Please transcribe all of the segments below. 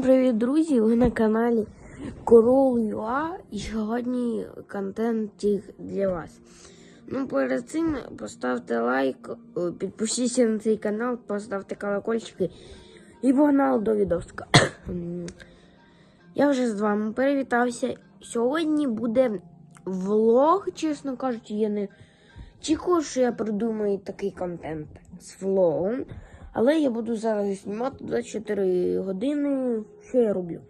Всім привіт, друзі! Ви на каналі Корол.ua і сьогодні контент для вас. Ну, перед цим поставте лайк, підпишіться на цей канал, поставте колокольчики і погнали до відоска. Я вже з вами перевітався. Сьогодні буде влог, чесно кажучи, я не чекаю, що я придумаю такий контент з влогом. Але я буду зараз знімати 24 години, що я роблю.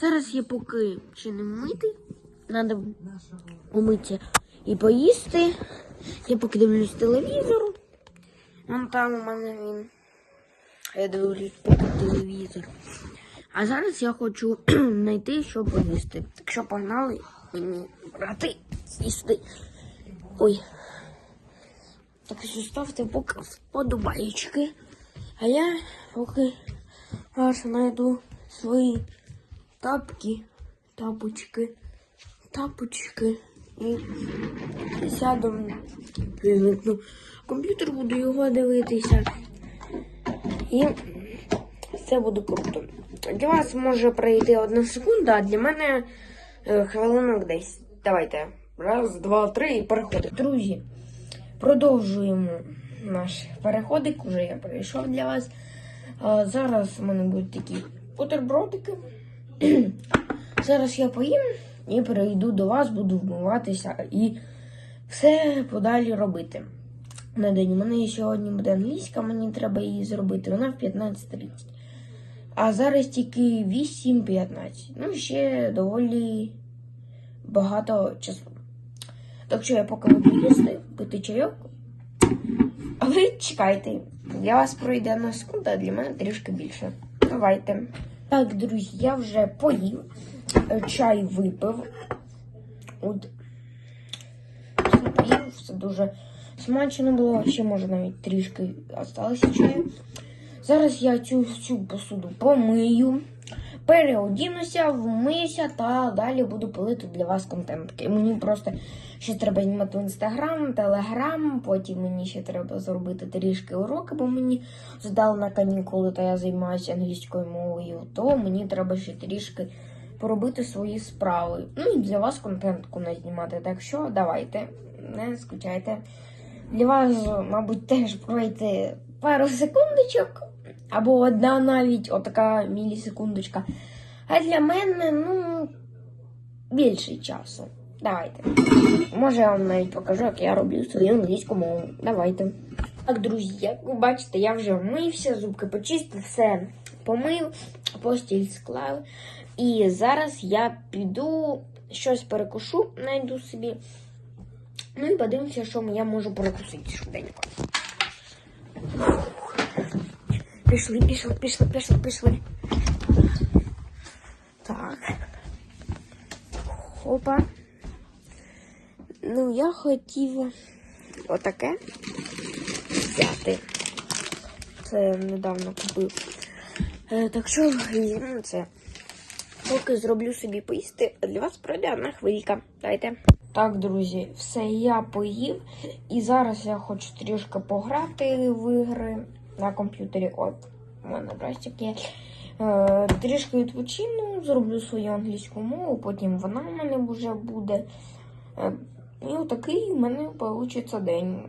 Зараз я поки ще не мити. Треба умитися і поїсти. Я поки дивлюсь телевізор. Вон там у мене він. Я дивлюсь поки телевізор. А зараз я хочу знайти, що поїсти. Так що погнали мені брати їсти. Ой. Так що ставте поки вподобайки. А я поки аж знайду свої тапки, тапочки, тапочки і сяду вимикну. Комп'ютер буду його дивитися. І це буде круто. Для вас може пройти одна секунда, а для мене е, хвилинок десь. Давайте. Раз, два, три і переходимо. Друзі. Продовжуємо наш переходик. Уже я перейшов для вас. Зараз у мене будуть такі бутербродики. зараз я поїм і перейду до вас, буду вмиватися і все подалі робити. На день у мене сьогодні буде англійська, мені треба її зробити. Вона в 15.30. А зараз тільки 8.15. Ну, ще доволі багато часу. Так що я поки буду їсти, пити чайок. А ви чекайте, для вас пройде одна секунда, а для мене трішки більше. Давайте. Так, друзі, я вже поїв, е, чай випив. От. Поїв, все дуже смачно було. Ще може навіть трішки осталося чаю. Зараз я цю всю посуду помию, переодінуся, вмиюся та далі буду пилити для вас контент. Мені просто ще треба знімати в інстаграм, телеграм, потім мені ще треба зробити трішки уроки, бо мені здали на канікули, та я займаюся англійською мовою, то мені треба ще трішки поробити свої справи. Ну і для вас контентку не знімати. Так що давайте, не скучайте. Для вас, мабуть, теж пройти пару секундочок, або одна навіть отака мілісекундочка. А для мене, ну, більше часу. Давайте. Може, я вам навіть покажу, як я роблю свою англійську мову. Давайте. Так, друзі, як ви бачите, я вже вмився, зубки почистив, все помив, постіль склав. І зараз я піду щось перекушу, знайду собі. Ну і подивимося, що я можу перекусити швиденько. Пішли, пішли, пішли, пішли, пішли. Так. Опа. Ну, я хотів отаке взяти. Це недавно купив. Е, так що це. Поки зроблю собі поїсти, для вас пройде одна хвилька. Дайте. Так, друзі, все, я поїв. І зараз я хочу трішки пограти в ігри на комп'ютері. От, у мене брастик є. Е, трішки відпочину, зроблю свою англійську мову, потім вона в мене вже буде. Е, і отакий у мене вийде день.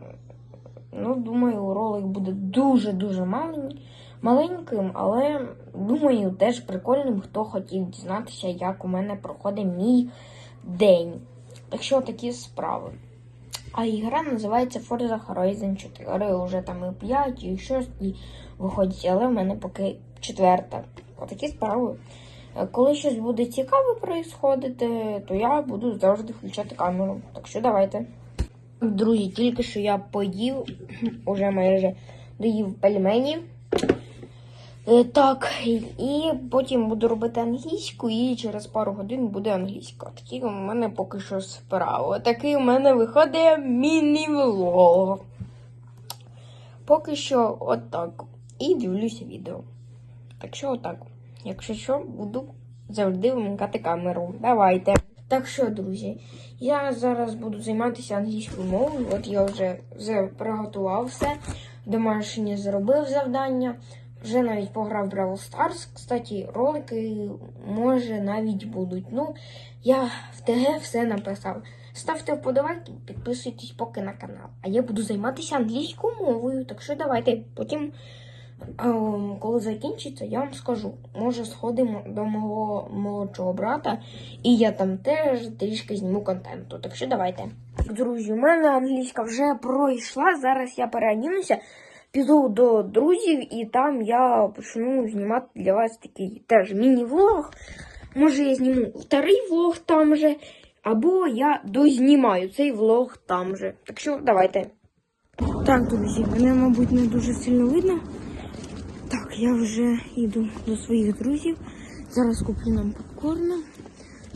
Ну, думаю, ролик буде дуже-дуже маленьким, але думаю, теж прикольним, хто хотів дізнатися, як у мене проходить мій день. Так що такі справи. А ігра називається Forza Horizon 4. Уже там і 5, і 6 виходить, але в мене поки четверта. Отакі справи. Е, Коли щось буде цікаве проїсходити, то я буду завжди включати камеру. Так що давайте. Друзі, тільки що я поїв, уже майже доїв пельмені. Е, Так, і потім буду робити англійську, і через пару годин буде англійська. Такі у мене поки що справи. Такий у мене виходить міні-влог. Поки що отак. І дивлюся відео. Так що отак. Якщо що, буду завжди вимикати камеру. Давайте. Так що, друзі, я зараз буду займатися англійською мовою. От я вже приготував все. Домашнє зробив завдання. Вже навіть пограв Brawl Stars. Кстати, ролики може навіть будуть. Ну, я в ТГ все написав. Ставте вподобайки, підписуйтесь поки на канал. А я буду займатися англійською мовою. Так що давайте потім, ем, коли закінчиться, я вам скажу. Може, сходимо до мого молодшого брата, і я там теж трішки зніму контенту. Так що давайте. Друзі, у мене англійська вже пройшла. Зараз я переодінуся, піду до друзів, і там я почну знімати для вас такий теж міні-влог. Може, я зніму вторий влог там же, або я дознімаю цей влог там же. Так що давайте. Так, друзі, мене, мабуть, не дуже сильно видно. Так, я вже йду до своїх друзів. Зараз куплю нам попкорна,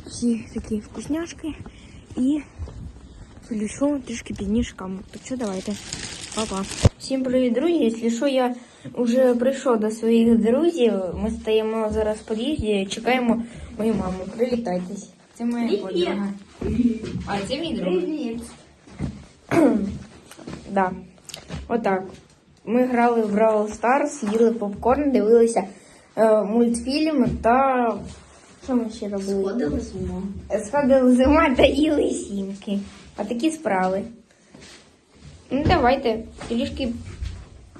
всі такі вкусняшки і Лішу трішки пізніше камеру. Так що давайте. Па-па. Всім привіт, друзі. Якщо що, я вже прийшов до своїх друзів. Ми стоїмо зараз в під'їзді, чекаємо мою маму. Привітайтесь. Це моя подруга. А це мій друг. Привіт. Да. Отак. Ми грали в Brawl Stars, їли попкорн, дивилися е, мультфільм та. Що ми ще робили? Сходили з ума. Сходили зима та їли сімки. А такі справи. Ну, давайте. Трішки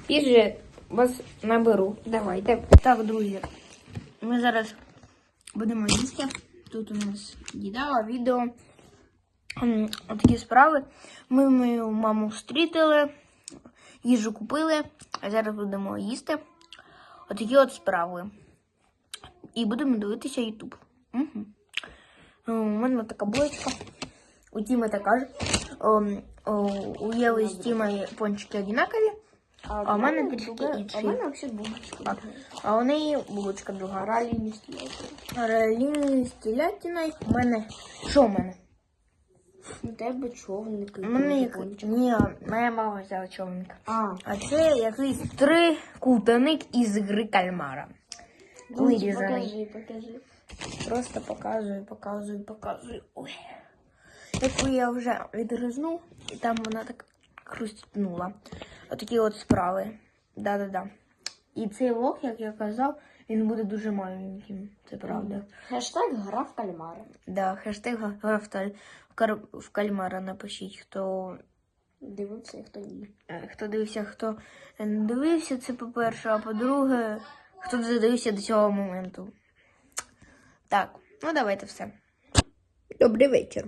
пізже вас наберу. Давайте. Так, друзі. Ми зараз будемо їсти. Тут у нас їда, відео. М, Такі справи. Ми мою маму встрітили, їжу купили, а зараз будемо їсти. Отакі от справи. І будемо дивитися YouTube. Угу. У мене така булочка. У Тіми така о, У Єви з Тімою пончики одинакові, а у мене трішки інші. А в мене взагалі булочка. А у неї булочка друга. Ралі Ралі з телятиною. У мене. Що у мене? У тебе човники. У мене як... Ні, моя мама взяла човника. А, А це якийсь трикутаник із гри кальмара. Вирізаний. покажи, покажи. Просто показую, показую, показую. Ой. Яку я вже відгризнув, і там вона так хрустнула. Отакі от справи. Да-да-да. І цей влог, як я казав, він буде дуже маленьким. Це правда. Хештег гра в кальмари. Да, хештег гра в, таль- в кар- в кальмара напишіть, хто, Дивився, хто ні. е, хто дивився, хто не дивився, це по-перше, а по-друге, хто додивився до цього моменту. Так, ну давайте все. Добрий вечір.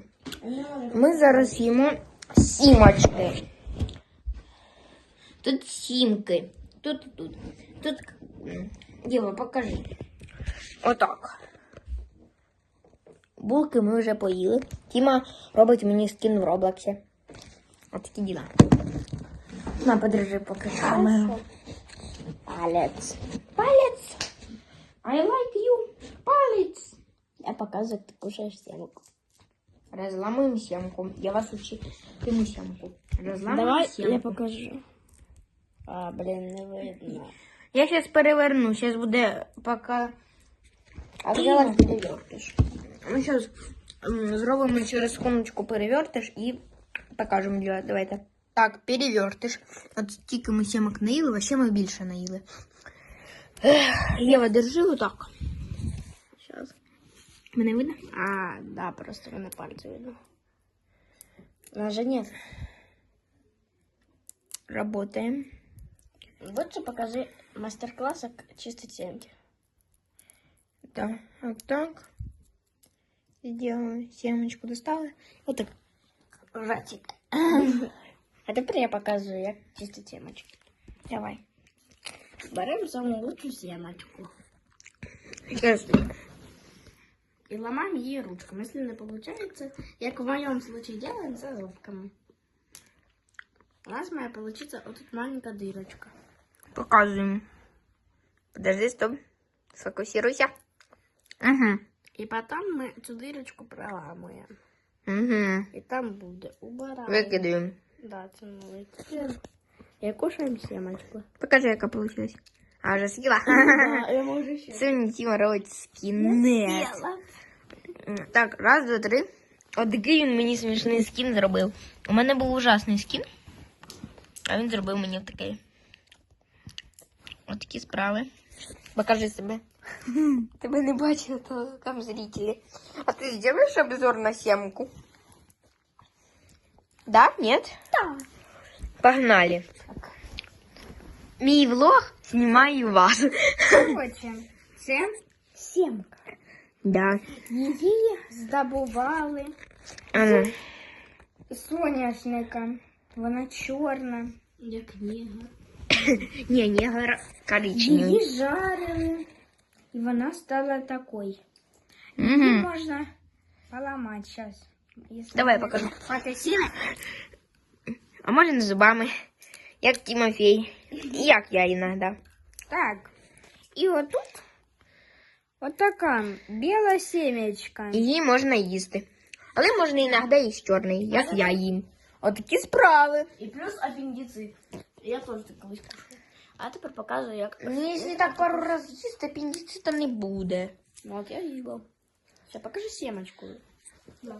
Ми зараз їмо сімочки. Тут сімки. Тут і тут. Тут. Діма, покажи. Отак. Булки ми вже поїли. Тіма робить мені скін в Роблоксі. Отакі діла. На, подержи поки камеру. Палець. Палець. I like you. Палець. Я показую, як ти кушаєш сімку. Разламываем семку. Я вас учитиму семку. Разламываем Давай семку. я покажу. А, блін, не видно. Я сейчас переверну. Сейчас буде пока. А давай перевертиш. Ми зараз зробимо через секундочку перевертиш і покажемо для. Давайте. Так, перевертиш. От тільки ми сімок наїли, вообще ми більше наїли. Ех, Єва, держи отак. Мене видно? А, да, просто мене пальці видно. Ножа нет. Работаем. Лучше покажи мастер-класс, як чистить семки. Да, вот так. Сделаем семечку достала. Вот так. Ратик. А тепер я показую, як чистить семочки. Давай. Беремо саму лучшу семочку. Сейчас. И ломаем ее ручками. Если не получается, как в моем случае делаем со зубками. У нас моя получится вот тут маленькая дырочка. Показываем. Подожди, стоп. Сфокусируйся. Угу. И потом мы эту дырочку проламываем. Угу. И там будет убираем. Викидаємо. Да, це ми викидаємо. І кушаємо семочку. Покажи, яка получилась. А, вже съела. Да, я можу ще. Сьогодні Тіма робить скінець. Съела. Так, раз, два, три. От такий він мені смішний скін зробив. У мене був ужасний скін. А він зробив мені такий. Отакі справи. Покажи себе. Тебе не бачили, то там зрители. А ты сделаешь обзор на семку? Да? Нет? Так. Погнали. Мій влог знімаю вас. Коротше, це сімка. Да. Її здобували А ну. з соняшника. Вона чорна, як ніга. Не, не гора- коричневий. Її жарили, і вона стала такою. Її Угу. можна поламати зараз. Давай покажу. Апельсини. А можно зубами. Як Тимофей. Як я іноді. Так. І отут отака біла сімечка. Її можна їсти. Але можна іноді і чорний, як я їм. Отакі справи. І плюс апендицит. Я теж так колись кушала. А тепер показую, як. Ну, якщо так пару разів їсти, апендицита не буде. Ну, от я їла. Ще покажи сімочку.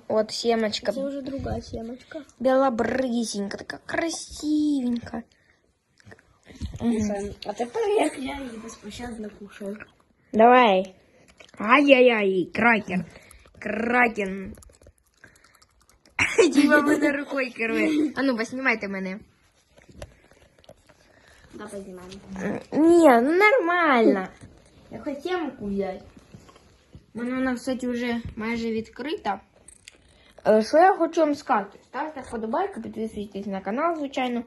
От семечка. Це вже друга сімочка. Белобрысенька, така красивенька. А тепер як я її безпощадно кушаю. Давай. Ай-яй-яй, кракен. Кракен. Діма мене рукою керує. А ну, поснімайте мене. Да, познімаємо. Ні, ну нормально. Я хотів. У мене вона, кстати, вже майже відкрита. Е, Що я хочу вам сказати? Ставте вподобайку, підписуйтесь на канал, звичайно.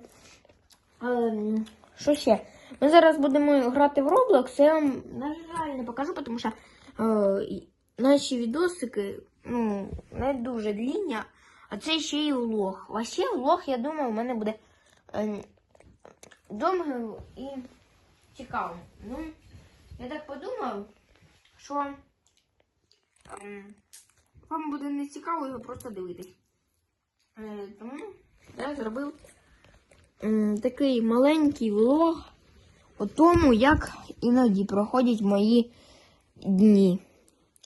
Що ще? Ми зараз будемо грати в Roblox. Я вам, на жаль, не покажу, тому що е, наші відосики ну, не дуже длінні, а це ще й влог. Вообще влог, я думаю, у мене буде е, довгий і цікавий. Ну, я так подумав, що ем, вам буде не цікаво його просто дивитись. Е, тому я зробив такий маленький влог о тому, як іноді проходять мої дні.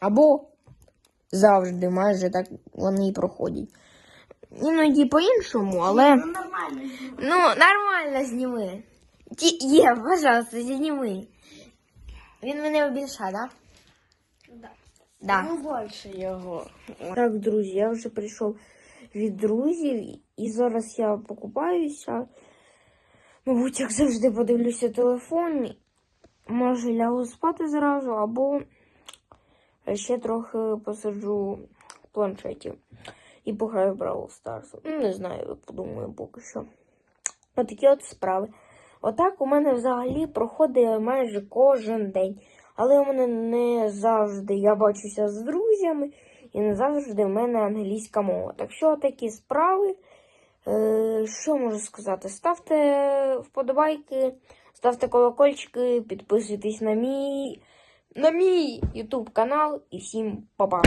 Або завжди майже так вони і проходять. Іноді по-іншому, але. Ну, нормально. Ну, нормально зніми. Ті, є, пожалуйста, зніми. Він мене обільша, да? Да. Да. Ну, більше його. Так, друзі, я вже прийшов від друзів, і зараз я покупаюся. Мабуть, як завжди подивлюся телефон. Може лягу спати зразу, або ще трохи посиджу в планшеті і пограю в Бравл Старс. Ну, не знаю, подумаю поки що. Отакі от справи. Отак у мене взагалі проходить майже кожен день. Але у мене не завжди я бачуся з друзями, і не завжди в мене англійська мова. Так що такі справи. Е, що можу сказати? Ставте вподобайки, ставте колокольчики, підписуйтесь на мій на мій YouTube канал і всім па-па.